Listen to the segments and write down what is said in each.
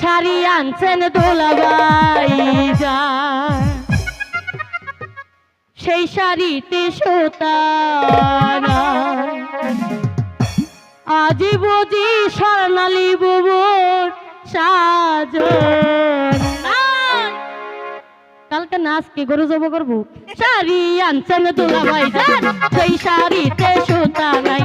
শাড়ি আনছেন দোলাবাই যা। সেই শাড়িতে সোতারা। আজি বুঝি স্বর্ণালী বুবুর সাজ কালকে নাচ কি গরু জব করব। শাড়ি আনছেন দোলাবাই যান সেই শাড়িতে সোতা নাই।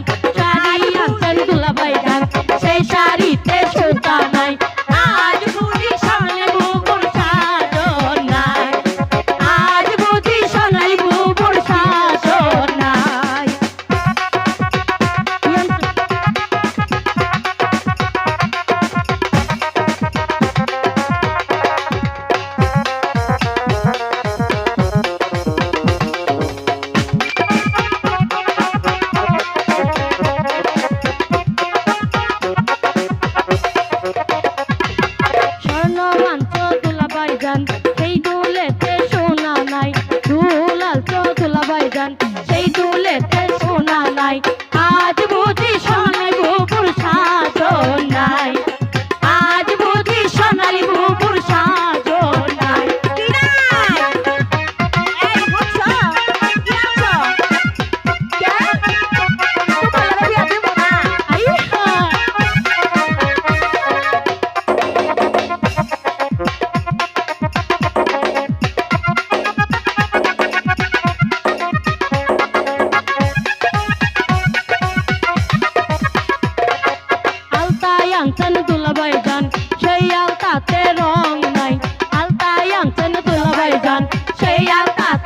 দুলেতে সোনা নাই। আজ বুঝি আর কাজ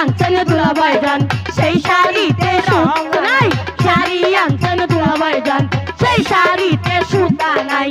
আনছেন দুলাভাই যান। সেই শাড়িতে সুখ নাই, শাড়ি আনছেন দুলাভাই যান। সেই শাড়িতে সুতা নাই